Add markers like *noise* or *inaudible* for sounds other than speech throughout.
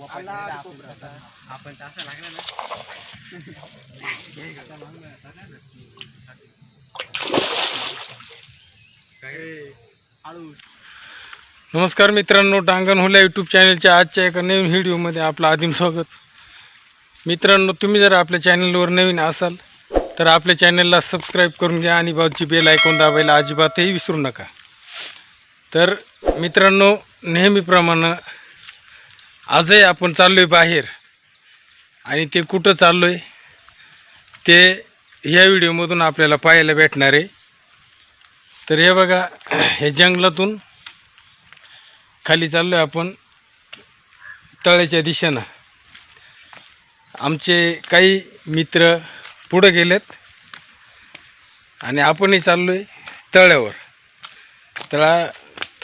आपण तासा लागला ना. नमस्कार मित्रांनो डांगण हुल्या यूट्यूब चॅनलच्या आजच्या एका नवीन व्हिडिओमध्ये आपलं आदिम स्वागत. मित्रांनो तुम्ही जर आपल्या चॅनलवर नवीन असाल तर आपल्या चॅनलला सबस्क्राईब करून घ्या आणि बाजूची बेल ऐकून दाबायला अजिबातही विसरू नका. तर मित्रांनो नेहमीप्रमाणे आजही आपण चाललो आहे बाहेर. आणि ते कुठं चाललो आहे ते ह्या व्हिडिओमधून आपल्याला पाहायला भेटणार आहे. तर हे बघा हे जंगलातून खाली चाललो आहे आपण तळ्याच्या दिशेनं. आमचे काही मित्र पुढं गेलेत. आणि आपणही चाललो आहे तळ्यावर तळा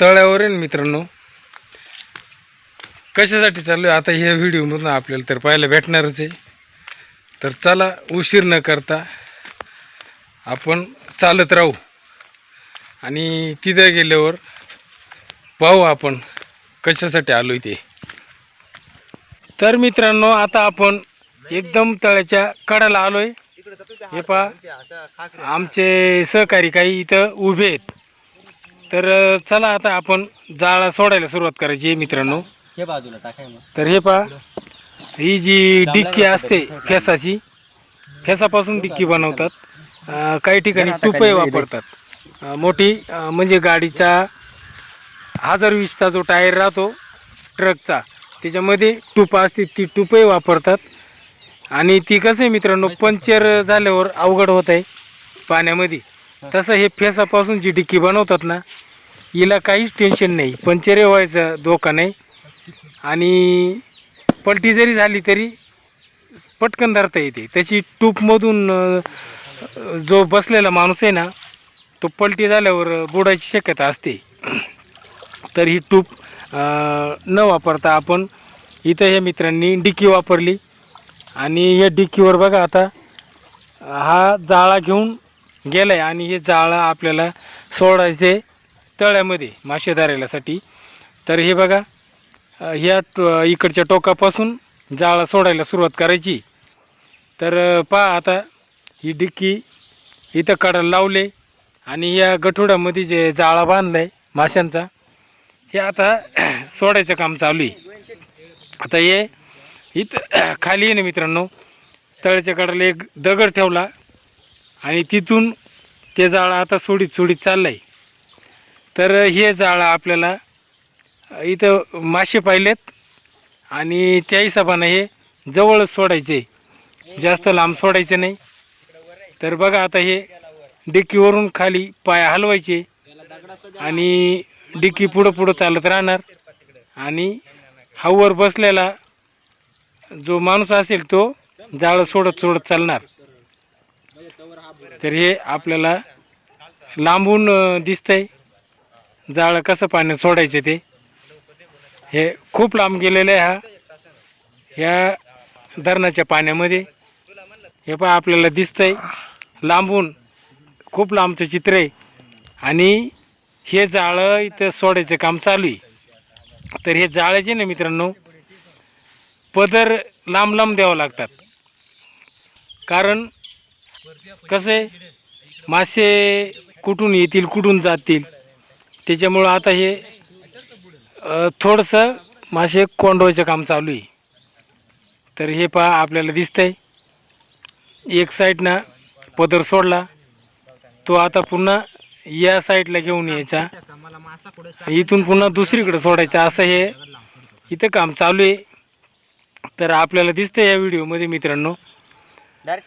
तळ्यावर आहे ना मित्रांनो? कशासाठी चाललो आहे आता ह्या व्हिडिओमधून आपल्याला तर पाहायला भेटणारच आहे. तर चला उशीर न करता आपण चालत राहू. आणि तिथे गेल्यावर पाहू आपण कशासाठी आलो ते. तर मित्रांनो आता आपण एकदम तळ्याच्या कडाला आहे हे पहा आमचे सहकारी काही इथं उभे आहेत. तर चला आता आपण जाळा सोडायला सुरुवात करायची आहे मित्रांनो. हे बाजूला टाकाय मग. तर हे पहा ही जी डिक्की असते फेसाची फेसापासून डिक्की बनवतात. अ, काही ठिकाणी टुपे वापरतात. अ, मोठी अ, म्हणजे गाडीचा हजार वीसचा जो टायर राहतो ट्रकचा त्याच्यामध्ये टुपा असते ती टुपे वापरतात. आणि ती कसं आहे मित्रांनो पंक्चर झाल्यावर अवघड होत आहे पाण्यामध्ये. तसं हे फेसापासून जी डिक्की बनवतात ना हिला काहीच टेन्शन नाही. पंक्चर व्हायचा धोका नाही. आणि पलटी जरी झाली तरी पटकन धरता येते. त्याची टूपमधून जो बसलेला माणूस आहे ना तो पलटी झाल्यावर बुडायची शक्यता असते. तर ही टूप न वापरता आपण इथं या मित्रांनी डिक्की वापरली. आणि या डिक्कीवर बघा आता हा जाळा घेऊन गेलाय आणि हे जाळा आपल्याला सोडायचे तळ्यामध्ये मासे धरायलासाठी तर हे बघा ह्या इकडच्या टोकापासून जाळा सोडायला सुरुवात करायची. तर पहा आता ही डिक्की इथं काढायला लावले आणि या गठोड्यामध्ये जे जाळा बांधला आहे माशांचा हे आता *clears throat* सोडायचं काम चालू आहे. आता हे इथं *clears throat* खाली आहे ना मित्रांनो तळ्याच्या कडाला एक दगड ठेवला आणि तिथून ते जाळं आता सोडीत सोडीत चाललं आहे तर हे जाळं आपल्याला इथं मासे पाहिलेत आणि त्या हिशोबानं हे जवळच सोडायचे. जास्त लांब सोडायचे नाही. तर बघा आता हे डिक्कीवरून खाली पाय हलवायचे आणि डिक्की पुढं पुढं चालत राहणार. आणि हाऊवर बसलेला जो माणूस असेल तो जाळं सोडत सोडत चालणार. तर हे आपल्याला लांबून दिसतंय. जाळं कसं पाण्यात सोडायचं ते? हे खूप लांब गेलेलं आहे हा. ह्या धरणाच्या पाण्यामध्ये. हे पहा आपल्याला दिसतंय. लांबून खूप लांबचं चित्र आहे. आणि हे जाळं इथं सोडायचं काम चालू आहे. तर हे जाळ्याचे ना मित्रांनो पदर लांब लांब द्यावं लागतात. कारण कसं आहे मासे कुठून येतील कुठून जातील त्याच्यामुळं आता हे अ, थोडंसं मासे कोंडवायचं काम चालू आहे. तर हे पहा आपल्याला दिसतंय. एक साईडनं पदर सोडला. तो आता पुन्हा या साईडला घेऊन यायचा. इथून पुन्हा दुसरीकडे सोडायचा. असं हे इथं काम चालू आहे. तर आपल्याला दिसतंय या व्हिडिओमध्ये मित्रांनो.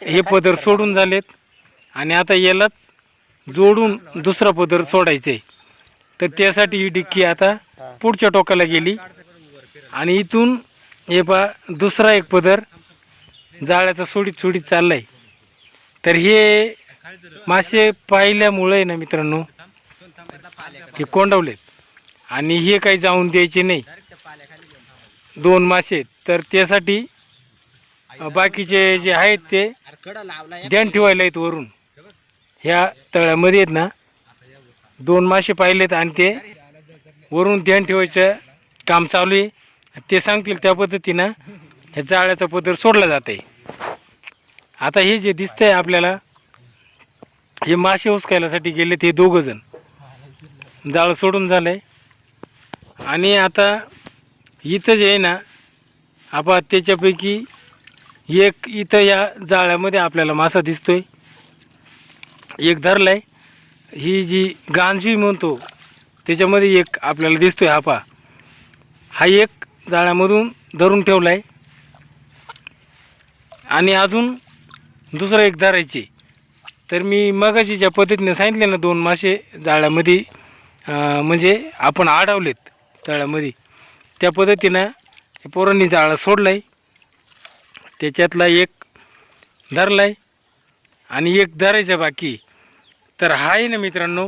हे पदर सोडून झालेत. आणि आता यालाच जोडून दुसरा पदर सोडायचं आहे तर त्यासाठी ही डिक्की आता पुढच्या टोकाला गेली. आणि इथून हे पा दुसरा एक पदर जाळ्याचा सोडीत सोडीत चाललाय. तर हे मासे पाहिल्यामुळे ना मित्रांनो हे कोंडवलेत. आणि हे काही जाऊन द्यायचे नाही. दोन मासे आहेत. तर त्यासाठी बाकीचे जे आहेत ते ध्यान ठेवायला आहेत वरून. ह्या तळ्यामध्ये आहेत ना दोन मासे पाहिलेत आणि ते वरून ध्यान ठेवायचं काम चालू आहे. ते सांगतील त्या पद्धतीनं ह्या जाळ्याचा पदर सोडला जात आहे आता हे जे दिसतंय आपल्याला हे मासे उचकायलासाठी गेले ते दोघं जण. जाळं सोडून झालं आहे आणि आता इथं जे आहे ना आपण त्याच्यापैकी एक इथं या जाळ्यामध्ये आपल्याला मासा दिसतोय. एक धरलाय. ही जी गांजी म्हणतो त्याच्यामध्ये एक आपल्याला दिसतोय हा पा हा एक जाळ्यामधून धरून ठेवला आहे आणि अजून दुसरं एक धरायचे तर मी मगाशी ज्या पद्धतीने सांगितले ना दोन मासे जाळ्यामध्ये म्हणजे आपण अडवलेत तळ्यामध्ये त्या पद्धतीनं पोरांनी जाळं सोडलं आहे त्याच्यातला एक धरला आहे आणि एक धरायचा बाकी तर हा आहे ना मित्रांनो.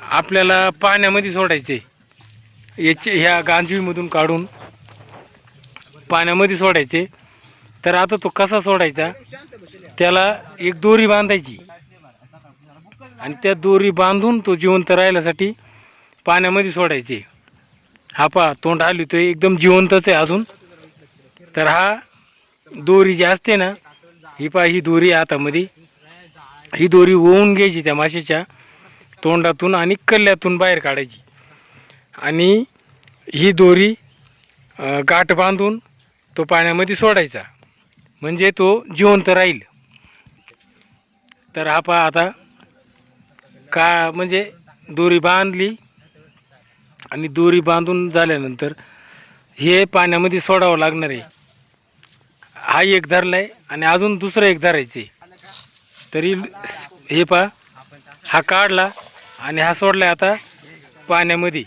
आपल्याला पाण्यामध्ये सोडायचे. याचे ह्या गांजवीमधून काढून पाण्यामध्ये सोडायचे. तर आता तो कसा सोडायचा? त्याला एक दोरी बांधायची. आणि त्या दोरी बांधून तो जिवंत राहिल्यासाठी पाण्यामध्ये सोडायचे. हा पा तोंड आली तो एकदम जिवंतच आहे अजून. तर हा दोरी जी असते ना ही पा ही दोरी आहे हातामध्ये. ही दोरी ओवून घ्यायची त्या माशाच्या. तोंडातून आणि कल्ल्यातून बाहेर काढायची. आणि ही दोरी गाठ बांधून तो पाण्यामध्ये सोडायचा. म्हणजे तो जिवंत राहील. तर हा पहा आता का म्हणजे दोरी बांधली आणि दोरी बांधून झाल्यानंतर हे पाण्यामध्ये सोडावं लागणार आहे. हा एक धरला आहे आणि अजून दुसरं एक धरायचे तरी हे पहा हा काढला आणि हा सोडला आहे आता पाण्यामध्ये.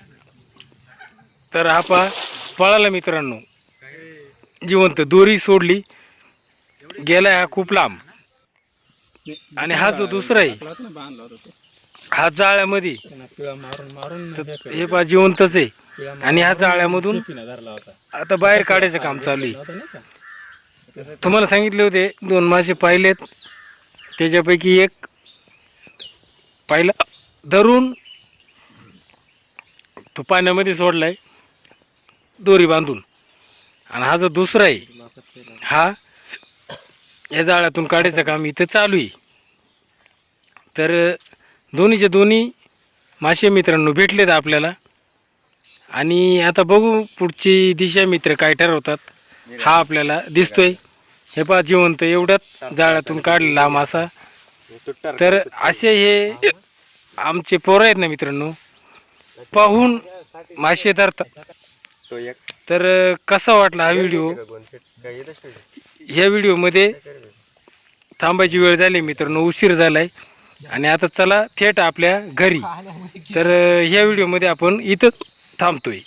तर हा पहा पळाला मित्रांनो. जिवंत दोरी सोडली. गेला हा खूप लांब. आणि हा जो दुसरा आहे हा जाळ्यामध्ये. हे पहा जिवंतच आहे. आणि ह्या जाळ्यामधून आता बाहेर काढायचं काम चालू आहे. तुम्हाला सांगितले होते दोन मासे पाहिलेत. त्याच्यापैकी एक पाहिला. धरून तो पाण्यामध्ये सोडला आहे दोरी बांधून. आणि हा जो दुसरा आहे हा या जाळ्यातून काढायचं काम इथं चालू आहे. तर दोन्हीच्या दोन्ही मासे मित्रांनो भेटलेत आपल्याला. आणि आता बघू पुढची दिशा मित्र काय ठरवतात. हा आपल्याला दिसतोय. हे पहा जिवंत एवढ्यात जाळ्यातून काढलेला हा मासा. तर असे हे आमचे पोरं आहेत ना मित्रांनो. पाहून मासे धरतात तर कसा वाटला हा व्हिडिओ ह्या व्हिडिओमध्ये थांबायची वेळ झाली मित्रांनो उशीर झालाय. आणि आता चला थेट आपल्या घरी. तर ह्या व्हिडिओमध्ये आपण इथं थांबतोय.